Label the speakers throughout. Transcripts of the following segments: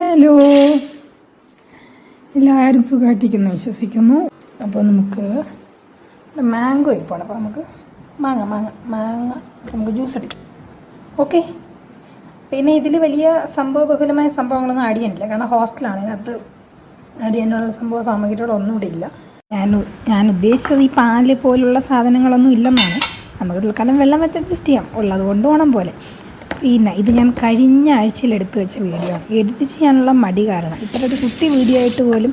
Speaker 1: Hello. എല്ലാവരും സുഖമായിട്ടിരിക്കുന്നു വിശ്വസിക്കുന്നു. അപ്പോൾ നമുക്ക് മാംഗോ ഇരിപ്പാണ് അപ്പോൾ നമുക്ക് മാങ്ങ മാങ്ങ മാങ്ങ നമുക്ക് ജ്യൂസ് അടിക്കും. ഓക്കെ പിന്നെ ഇതിൽ വലിയ സംഭവബഹുലമായ സംഭവങ്ങളൊന്നും ആഡ് ചെയ്യാനില്ല. കാരണം ഹോസ്റ്റലാണ് അതിനകത്ത് ആഡ് ചെയ്യാനുള്ള സംഭവ സാമഗ്രികളൊന്നും ഇവിടെ ഇല്ല. ഞാൻ ഞാൻ ഉദ്ദേശിച്ചത് ഈ പാൽ പോലുള്ള സാധനങ്ങളൊന്നും ഇല്ലെന്നാണ്. നമുക്ക് തൽക്കാലം വെള്ളം വെച്ച് അഡ്ജസ്റ്റ് ചെയ്യാം. ഉള്ളത് കൊണ്ട് ഓണം പോലെ. പിന്നെ ഇത് ഞാൻ കഴിഞ്ഞ ആഴ്ചയിൽ എടുത്തു വെച്ച വീഡിയോ. ആണ് എഡിറ്റ് ചെയ്യാനുള്ള മടി കാരണം. ഇത്ര ഒരു കുട്ടി വീഡിയോ ആയിട്ട് പോലും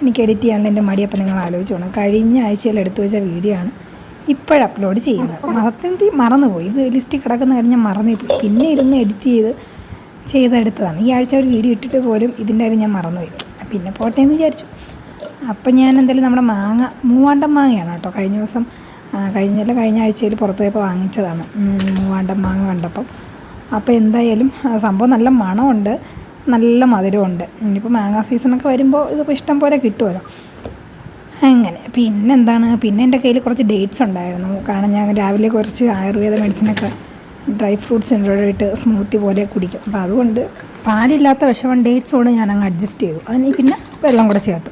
Speaker 1: എനിക്ക് എഡിറ്റ് ചെയ്യാനുള്ള എന്റെ മടി അപ്പം നിങ്ങൾ ആലോചിച്ച് വേണം കഴിഞ്ഞ ആഴ്ചയിൽ എടുത്തു വെച്ച വീഡിയോ ആണ് ഇപ്പോഴും അപ്ലോഡ് ചെയ്യുന്നത്. മറത്തി മറന്നുപോയി. ഇത് ലിസ്റ്റ് കിടക്കുന്ന കാര്യം ഞാൻ മറന്നുപോയി. പിന്നെ ഇരുന്ന് എഡിറ്റ് ചെയ്ത് ചെയ്തെടുത്തതാണ്. ഈ ആഴ്ച ഒരു വീഡിയോ ഇട്ടിട്ട് പോലും ഇതിന്റെ കാര്യം ഞാൻ മറന്നുപോയി. പിന്നെ പോട്ടെ എന്ന് വിചാരിച്ചു. അപ്പം ഞാൻ എന്തായാലും നമ്മുടെ മാങ്ങ മൂവാണ്ടം മാങ്ങയാണ് കേട്ടോ. കഴിഞ്ഞ ദിവസം കഴിഞ്ഞല്ല കഴിഞ്ഞ ആഴ്ചയിൽ പുറത്ത് പോയപ്പോൾ വാങ്ങിച്ചതാണ് മൂവാണ്ടം മാങ്ങ കണ്ടപ്പം. അപ്പോൾ എന്തായാലും സംഭവം നല്ല മണമുണ്ട് നല്ല മധുരമുണ്ട്. ഇനിയിപ്പോൾ മാങ്ങ സീസണൊക്കെ വരുമ്പോൾ ഇതിപ്പോൾ ഇഷ്ടം പോലെ കിട്ടുമല്ലോ അങ്ങനെ പിന്നെ എന്താണ് പിന്നെ എന്റെ കയ്യിൽ കുറച്ച് ഡേറ്റ്സ് ഉണ്ടായിരുന്നു. കാരണം ഞാൻ രാവിലെ കുറച്ച് ആയുർവേദ മെഡിസിനൊക്കെ ഡ്രൈ ഫ്രൂട്ട്സ് ഇട്ട് സ്മൂത്തി പോലെ കുടിക്കും. അപ്പോൾ അതുകൊണ്ട് പാലില്ലാത്ത വിഷമം ഡേറ്റ്സ് കൊണ്ട് ഞാൻ അങ്ങ് അഡ്ജസ്റ്റ് ചെയ്തു അതിന് പിന്നെ വെള്ളം കൂടെ ചേർത്തു.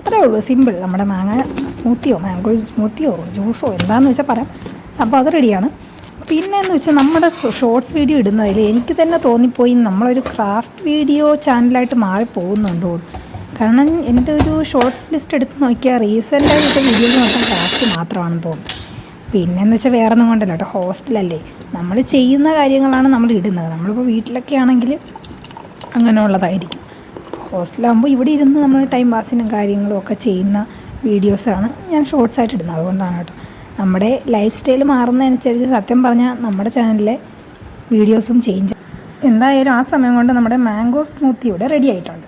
Speaker 1: അത്രേ ഉള്ളൂ. സിമ്പിൾ നമ്മുടെ മാങ്ങ സ്മൂത്തിയോ മാംഗോ സ്മൂത്തിയോ ജ്യൂസോ എന്താണെന്ന് വെച്ചാൽ പറയാം. അപ്പോൾ അത് റെഡിയാണ് പിന്നെ എന്ന് വെച്ചാൽ നമ്മുടെ ഷോർട്സ് വീഡിയോ ഇടുന്നതിൽ എനിക്ക് തന്നെ തോന്നിപ്പോയി നമ്മളൊരു ക്രാഫ്റ്റ് വീഡിയോ ചാനലായിട്ട് മാറിപ്പോകുന്നുണ്ടോ. കാരണം എന്റെ ഒരു ഷോർട്സ് ലിസ്റ്റ് എടുത്ത് നോക്കിയാൽ റീസെന്റായിട്ട് വീഡിയോസ് നോക്കാൻ ക്രാഫ്റ്റ് മാത്രമാണെന്ന് തോന്നുന്നു. പിന്നെന്ന് വെച്ചാൽ വേറെ ഒന്നും കൊണ്ടല്ല കേട്ടോ ഹോസ്റ്റലല്ലേ നമ്മൾ ചെയ്യുന്ന കാര്യങ്ങളാണ് നമ്മൾ ഇടുന്നത്. നമ്മളിപ്പോൾ വീട്ടിലൊക്കെ ആണെങ്കിൽ അങ്ങനെയുള്ളതായിരിക്കും. ഹോസ്റ്റലാകുമ്പോൾ ഇവിടെ ഇരുന്ന് നമ്മൾ ടൈം പാസിനും കാര്യങ്ങളും ഒക്കെ ചെയ്യുന്ന വീഡിയോസാണ് ഞാൻ ഷോർട്സ് ആയിട്ട് ഇടുന്നത്. അതുകൊണ്ടാണ് കേട്ടോ. നമ്മുടെ ലൈഫ് സ്റ്റൈൽ മാറുന്നതനുസരിച്ച് സത്യം പറഞ്ഞാൽ നമ്മുടെ ചാനലിലെ വീഡിയോസും ചേഞ്ച് എന്തായാലും ആ സമയം കൊണ്ട് നമ്മുടെ മാംഗോ സ്മൂത്തി ഇവിടെ റെഡി ആയിട്ടുണ്ട്.